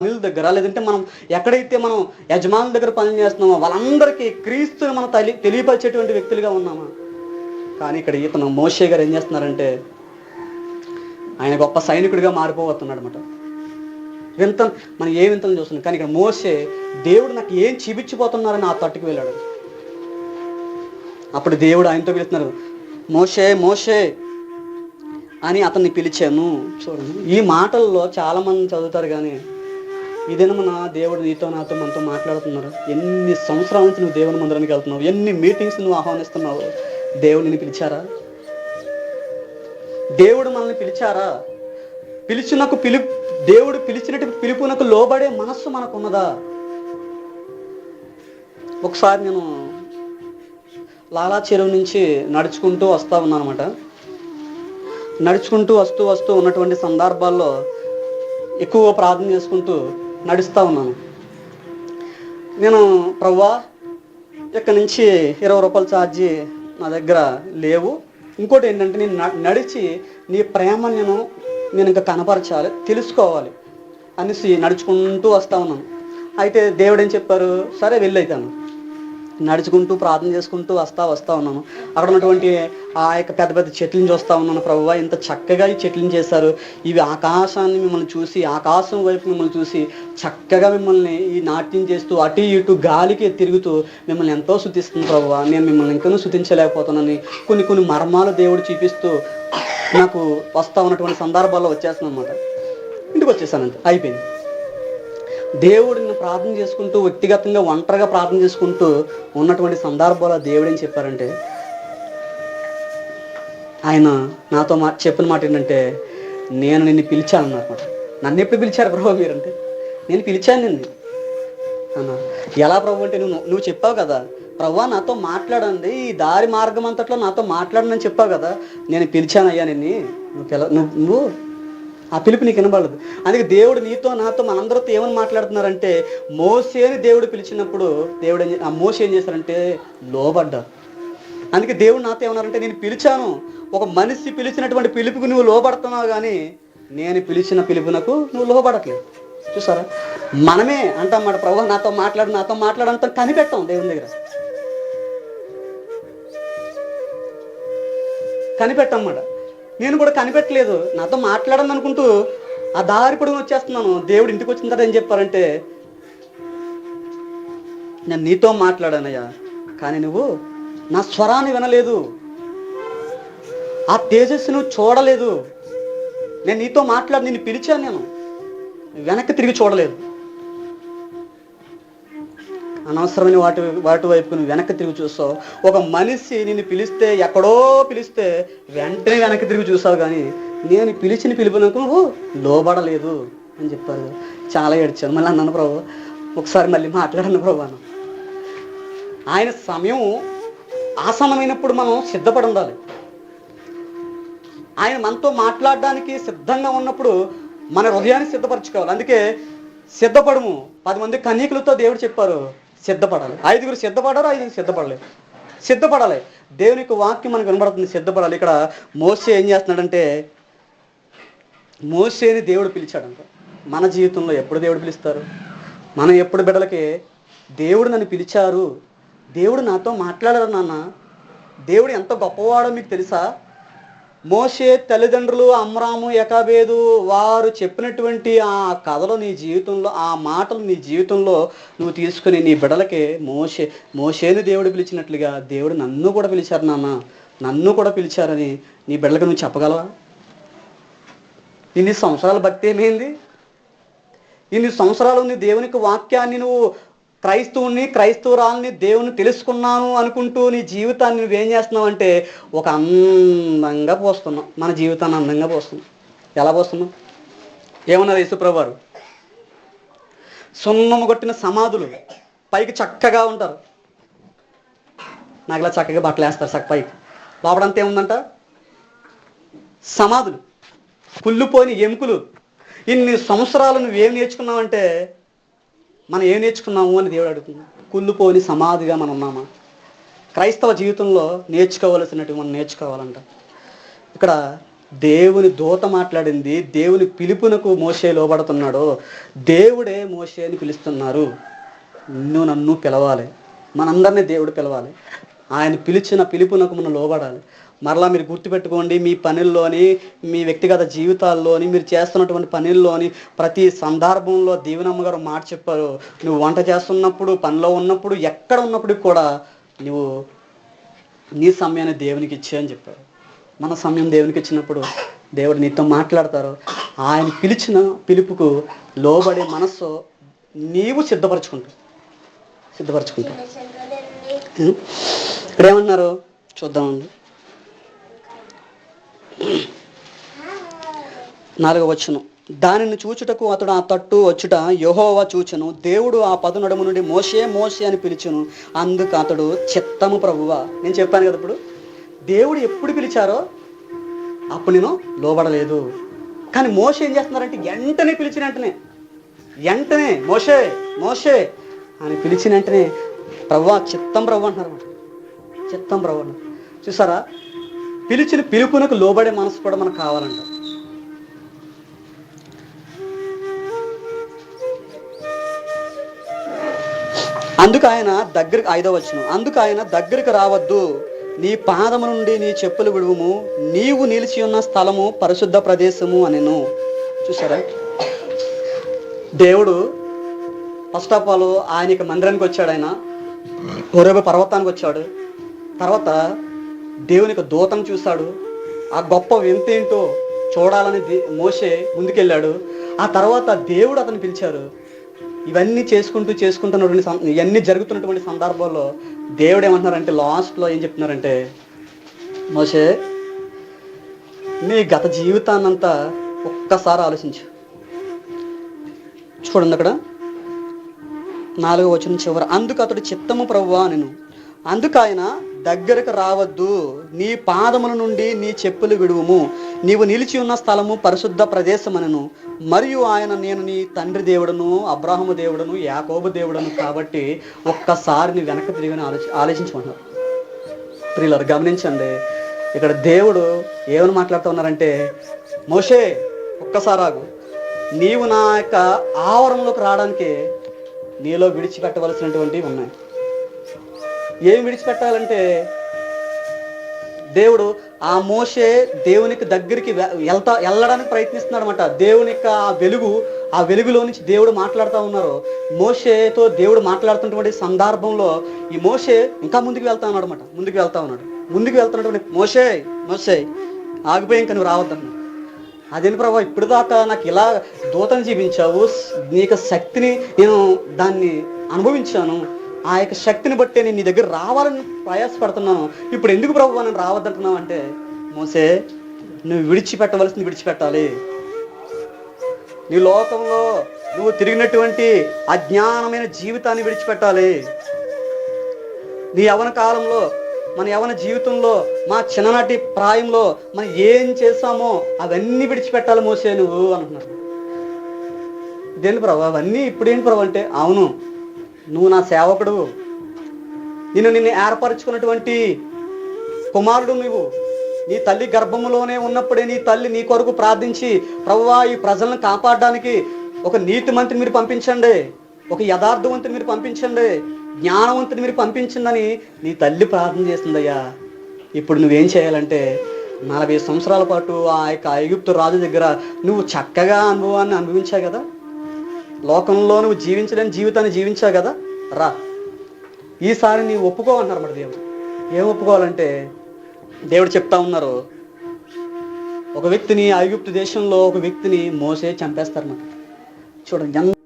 పనుల దగ్గర లేదంటే మనం ఎక్కడైతే మనం యజమానుల దగ్గర పనులు చేస్తున్నామో వాళ్ళందరికీ క్రీస్తుని మనం తలి తెలియపరిచేటువంటి వ్యక్తులుగా ఉన్నామా? కానీ ఇక్కడ ఇతను మోషే గారు ఏం చేస్తున్నారంటే ఆయన గొప్ప సైనికుడిగా మారిపోతున్నాడు అనమాట వింత మనం ఏ వింతలు చూస్తున్నాం? కానీ ఇక్కడ మోసే దేవుడు నాకు ఏం చూపించిపోతున్నారని ఆ తట్టుకు వెళ్ళాడు. అప్పుడు దేవుడు ఆయనతో పిలుస్తున్నారు మోషే మోషే అని అతన్ని పిలిచాను. చూడండి ఈ మాటల్లో చాలామంది చదువుతారు కానీ ఇదేనమ్మా దేవుడు నీతో నాతో మనతో మాట్లాడుతున్నారు. ఎన్ని సంవత్సరాల నుంచి నువ్వు దేవుని మందిరానికి వెళ్తున్నావు? ఎన్ని మీటింగ్స్ నువ్వు ఆహ్వానిస్తున్నావు? దేవుడిని పిలిచారా? దేవుడు మనల్ని పిలిచారా? పిలిచినకు పిలు దేవుడు పిలిచినట్టు పిలుపునకు లోబడే మనస్సు మనకున్నదా? ఒకసారి నేను లాలా చెరువు నుంచి నడుచుకుంటూ వస్తా ఉన్నాను అనమాట నడుచుకుంటూ వస్తూ వస్తూ ఉన్నటువంటి సందర్భాల్లో ఎక్కువ ప్రార్థన చేసుకుంటూ నడుస్తూ ఉన్నాను. నేను ప్రవ్వా ఇక్కడ నుంచి ఇరవై రూపాయల ఛార్జీ నా దగ్గర లేవు. ఇంకోటి ఏంటంటే నేను నడిచి నీ ప్రేమ నేను నేను ఇంకా కనపరచాలి తెలుసుకోవాలి. అనేసి నడుచుకుంటూ వస్తా ఉన్నాను. అయితే దేవుడు ఏం చెప్పారు? సరే వెళ్ళైతాను నడుచుకుంటూ ప్రార్థన చేసుకుంటూ వస్తా వస్తా ఉన్నాను. అక్కడ ఉన్నటువంటి ఆ యొక్క పెద్ద పెద్ద చెట్లను చూస్తా ఉన్నాను ప్రభువా. ఇంత చక్కగా ఈ చెట్లను చేశారు. ఇవి ఆకాశాన్ని మిమ్మల్ని చూసి ఆకాశం వైపు మిమ్మల్ని చూసి చక్కగా మిమ్మల్ని ఈ నాట్యం చేస్తూ అటు ఇటు గాలికి తిరుగుతూ మిమ్మల్ని ఎంతో శుద్ధిస్తుంది ప్రభువా. నేను మిమ్మల్ని ఇంకనూ శుద్ధించలేకపోతున్నాను. కొన్ని కొన్ని మర్మాలు దేవుడు చూపిస్తూ నాకు వస్తా ఉన్నటువంటి సందర్భాల్లో వచ్చేస్తుంది అనమాట ఇంటికి వచ్చేసాను అయిపోయింది. దేవుడిని ప్రార్థన చేసుకుంటూ వ్యక్తిగతంగా ఒంటరిగా ప్రార్థన చేసుకుంటూ ఉన్నటువంటి సందర్భాల్లో దేవుడు ఏం చెప్పారంటే ఆయన నాతో మా చెప్పిన మాట ఏంటంటే నేను నిన్ను పిలిచాను అన్నమాట నన్ను ఎప్పుడు పిలిచారు ప్రభు మీరంటే? నేను పిలిచాను నిన్ను. అన్న ఎలా ప్రభు అంటే నువ్వు నువ్వు చెప్పావు కదా ప్రభు నాతో మాట్లాడండి ఈ దారి మార్గం అంతట్లో నాతో మాట్లాడనని చెప్పావు కదా నేను పిలిచానయ్యా నిన్ను. నువ్వు పిల నువ్వు నువ్వు ఆ పిలుపు నీకు వినబడదు. అందుకే దేవుడు నీతో నాతో మనందరితో ఏమని మాట్లాడుతున్నారంటే మోసేని దేవుడు పిలిచినప్పుడు దేవుడు ఆ మోసే ఏం చేశారంటే లోబడ్డారు. అందుకే దేవుడు నాతో ఏమన్నారంటే నేను పిలిచాను. ఒక మనిషి పిలిచినటువంటి పిలుపుకు నువ్వు లోబడుతున్నావు కానీ నేను పిలిచిన పిలుపునకు నువ్వు లోబడట్లేదు. చూసారా? మనమే అంటాం మాట ప్రభు నాతో మాట్లాడు నాతో మాట్లాడంతా కనిపెట్టాం దేవుని దగ్గర. కనిపెట్టమాట నేను కూడా కనిపెట్టలేదు. నాతో మాట్లాడను అనుకుంటూ ఆ దారి పొడుగున వచ్చేస్తున్నాను. దేవుడు ఇంటికి వచ్చిన తర్వాత ఏం చెప్పారంటే నేను నీతో మాట్లాడానయ్యా కానీ నువ్వు నా స్వరాన్ని వినలేదు. ఆ తేజస్సు నువ్వు చూడలేదు. నేను నీతో మాట్లాడి నిన్ను పిలిచాను నేను. వెనక్కి తిరిగి చూడలేదు. అనవసరమైన వాటి వాటి వైపు నువ్వు వెనక్కి తిరిగి చూస్తావు. ఒక మనిషి నిన్ను పిలిస్తే ఎక్కడో పిలిస్తే వెంటనే వెనక్కి తిరిగి చూసావు కానీ నేను పిలిచిన పిలుపునకు నువ్వు లోబడలేదు అని చెప్పారు. చాలా ఏడ్చాను మళ్ళీ అన్నాను ప్రభు ఒకసారి మళ్ళీ మాట్లాడను ప్రభు అన్న ఆయన సమయం ఆసనమైనప్పుడు మనం సిద్ధపడి ఉండాలి. ఆయన మనతో మాట్లాడడానికి సిద్ధంగా ఉన్నప్పుడు మన హృదయాన్ని సిద్ధపరచుకోవాలి. అందుకే సిద్ధపడము. పది మంది కన్యకులతో దేవుడు చెప్పారు సిద్ధపడాలి. ఐదుగురు సిద్ధపడారు ఐదుగురు సిద్ధపడలేదు సిద్ధపడాలి. దేవుని యొక్క వాక్యం మనకు వినబడుతుంది సిద్ధపడాలి. ఇక్కడ మోసే ఏం చేస్తున్నాడంటే మోసేని దేవుడు పిలిచాడంట. మన జీవితంలో ఎప్పుడు దేవుడు పిలుస్తారు? మనం ఎప్పుడు బిడ్డలకి దేవుడు నన్ను పిలిచారు దేవుడు నాతో మాట్లాడారు నాన్న దేవుడు ఎంత గొప్పవాడో మీకు తెలుసా? మోషే తల్లిదండ్రులు అమ్రాము యకాబేదు వారు చెప్పినటువంటి ఆ కథలు నీ జీవితంలో ఆ మాటలు నీ జీవితంలో నువ్వు తీసుకుని నీ బిడలకి మోషే మోషేని దేవుడు పిలిచినట్లుగా దేవుడు నన్ను కూడా పిలిచారు నాన్న. నన్ను కూడా పిలిచారని నీ బిడ్డలకు నువ్వు చెప్పగలవా? ఇన్ని సంవత్సరాల భక్తి ఏమైంది? ఇన్ని సంవత్సరాలు నీ దేవునికి వాక్యాన్ని నువ్వు క్రైస్తవుని క్రైస్తవురాల్ని దేవుని తెలుసుకున్నాను అనుకుంటూ నీ జీవితాన్ని నువ్వేం చేస్తున్నావు అంటే ఒక అందంగా పోస్తున్నావు. మన జీవితాన్ని అందంగా పోస్తున్నావు. ఎలా పోస్తున్నావు? ఏమన్నారు యేసుప్రభు సున్నము కొట్టిన సమాధులు పైకి చక్కగా ఉంటారు. నాకు ఇలా చక్కగా బట్టలు వేస్తారు చక్క పైకి. లోపడంతా ఏముందంట? సమాధులు. కుళ్ళిపోని ఎముకలు. ఇన్ని సంవత్సరాలు నువ్వేం నేర్చుకున్నావంటే మనం ఏం నేర్చుకున్నాము అని దేవుడు అడుగుతుంది. కుళ్ళిపోని సమాధిగా మనం ఉన్నామా? క్రైస్తవ జీవితంలో నేర్చుకోవలసినట్టు మనం నేర్చుకోవాలంట. ఇక్కడ దేవుని దూత మాట్లాడింది దేవుని పిలుపునకు మోసే లోబడుతున్నాడో దేవుడే మోసే అని పిలుస్తున్నారు. నువ్వు నన్ను పిలవాలి. మనందరినీ దేవుడు పిలవాలి. ఆయన పిలిచిన పిలుపునకు మనం లోబడాలి. మరలా మీరు గుర్తుపెట్టుకోండి మీ పనుల్లోని మీ వ్యక్తిగత జీవితాల్లోని మీరు చేస్తున్నటువంటి పనుల్లోని ప్రతి సందర్భంలో దీవెనమ్మ గారు మాట చెప్పారు. నువ్వు వంట చేస్తున్నప్పుడు పనిలో ఉన్నప్పుడు ఎక్కడ ఉన్నప్పుడు కూడా నువ్వు నీ సమయాన్ని దేవునికి ఇచ్చే అని చెప్పారు. మన సమయం దేవునికి ఇచ్చినప్పుడు దేవుడు నీతో మాట్లాడతారు. ఆయన పిలిచిన పిలుపుకు లోబడే మనస్సు నీవు సిద్ధపరచుకుంటావు. సిద్ధపరచుకుంటావు. ఉం? ఇక్కడ ఏమన్నారు? చూద్దామండి. నాలుగవ వచ్చును దానిని చూచుటకు అతడు ఆ తట్టు వచ్చుట యహోవా చూచెను. దేవుడు ఆ పదు నడుము నుండి మోసే మోసే అని పిలిచెను. అందుకు అతడు చిత్తము ప్రభువా. నేను చెప్పాను కదా ఇప్పుడు. దేవుడు ఎప్పుడు పిలిచారో అప్పుడు నేను లోబడలేదు. కానీ మోసే ఏం చేస్తున్నారంటే వెంటనే పిలిచిన వెంటనే వెంటనే మోసే మోసే అని పిలిచిన వెంటనే ప్రవ్వా చిత్తం ప్రభు అంటున్నారు చిత్తం ప్రభు చూసారా? పిలిచిన పిలుపునకు లోబడే మనసు కూడా మనకు కావాలంట. అందుకు ఆయన దగ్గరికి ఐదో వచ్చిన అందుకు ఆయన దగ్గరికి రావద్దు. నీ పాదము నుండి నీ చెప్పులు విడువము. నీవు నిలిచి ఉన్న స్థలము పరిశుద్ధ ప్రదేశము అనెను. చూసారా? దేవుడు ఫస్ట్ ఆఫ్ ఆల్ ఆయనకి మందిరానికి వచ్చాడు ఆయన. హోరేబ పర్వతానికి వచ్చాడు. తర్వాత దేవునికి దూతం చూశాడు. ఆ గొప్ప వింతేంటో చూడాలని మోసే మోషే ముందుకెళ్ళాడు. ఆ తర్వాత దేవుడు అతను పిలిచారు. ఇవన్నీ చేసుకుంటూ చేసుకుంటున్నటువంటి ఇవన్నీ జరుగుతున్నటువంటి సందర్భాల్లో దేవుడు ఏమంటున్నారంటే లాస్ట్లో ఏం చెప్తున్నారంటే మోషే నీ గత జీవితాన్నంతా ఒక్కసారి ఆలోచించు. చూడండి అక్కడ. నాలుగో వచ్చిన చివరి. అందుకు అతడు చిత్తము ప్రభువా నేను అందుకు ఆయన దగ్గరకు రావద్దు. నీ పాదముల నుండి నీ చెప్పులు విడువుము. నీవు నిలిచి ఉన్న స్థలము పరిశుద్ధ ప్రదేశమనను. మరియు ఆయన నేను నీ తండ్రి దేవుడను అబ్రాహము దేవుడను యాకోబు దేవుడను కాబట్టి ఒక్కసారి నీ వెనక తిరిగిన ఆలోచి ఆలోచించమన్నారు ప్రియులారు గమనించండి. ఇక్కడ దేవుడు ఏమని మాట్లాడుతూ ఉన్నారంటే మోషే ఒక్కసారాగు నీవు నా యొక్క ఆవరణలోకి రావడానికి నీలో విడిచిపెట్టవలసినటువంటివి ఉన్నాయి. ఏం విడిచిపెట్టాలంటే దేవుడు ఆ మోషే దేవునికి దగ్గరికి వె- వెళ్తా వెళ్ళడానికి ప్రయత్నిస్తున్నాడు అనమాట దేవుని యొక్క ఆ వెలుగు ఆ వెలుగులో నుంచి దేవుడు మాట్లాడుతూ ఉన్నారు మోషేతో దేవుడు మాట్లాడుతున్నటువంటి సందర్భంలో ఈ మోషే ఇంకా ముందుకు వెళ్తా ఉన్నాడు అనమాట ముందుకు వెళ్తా ఉన్నాడు. ముందుకు వెళ్తున్నటువంటి మోషే మోషే ఆగిపోయి ఇంకా నువ్వు రావద్దన్నా అదేంటి ప్రభావ ఇప్పుడు దాకా నాకు ఇలా దూతను జీవించావు నీ యొక్క శక్తిని నేను దాన్ని అనుభవించాను ఆ యొక్క శక్తిని బట్టి నేను నీ దగ్గర రావాలని ప్రయాసపడుతున్నాను. ఇప్పుడు ఎందుకు ప్రభు నేను రావద్దంటున్నావు అంటే మోసే నువ్వు విడిచిపెట్టవలసింది విడిచిపెట్టాలి. నీ లోకంలో నువ్వు తిరిగినటువంటి అజ్ఞానమైన జీవితాన్ని విడిచిపెట్టాలి. నీ యవన కాలంలో మన యవన జీవితంలో మా చిన్ననాటి ప్రాయంలో మనం ఏం చేసామో అవన్నీ విడిచిపెట్టాలి మోసే నువ్వు అంటున్నారు దేని ప్రభు? అవన్నీ ఇప్పుడేంటి ప్రభు అంటే అవును నువ్వు నా సేవకుడు. నిన్ను నిన్ను ఏర్పరచుకున్నటువంటి కుమారుడు నువ్వు. నీ తల్లి గర్భములోనే ఉన్నప్పుడే నీ తల్లి నీ కొరకు ప్రార్థించి ప్రభువా ఈ ప్రజలను కాపాడడానికి ఒక నీతి మంత్రిని మీరు పంపించండి. ఒక యథార్థవంతుని మీరు పంపించండి. జ్ఞానవంతుని మీరు పంపించిందని నీ తల్లి ప్రార్థన చేసిందయ్యా ఇప్పుడు నువ్వేం చేయాలంటే నలభై సంవత్సరాల పాటు ఆ యొక్క ఐగుప్తు రాజు దగ్గర నువ్వు చక్కగా అనుభవాన్ని అనుభవించావు కదా? లోకంలో నువ్వు జీవించలేని జీవితాన్ని జీవించావు కదా? రా. ఈసారి నీ ఒప్పుకో అన్నారన్నమాట దేవుడు. ఏం ఒప్పుకోవాలంటే దేవుడు చెప్తా ఉన్నారు ఒక వ్యక్తిని ఐగుప్తు దేశంలో ఒక వ్యక్తిని మోసే చంపేస్తారు చూడండి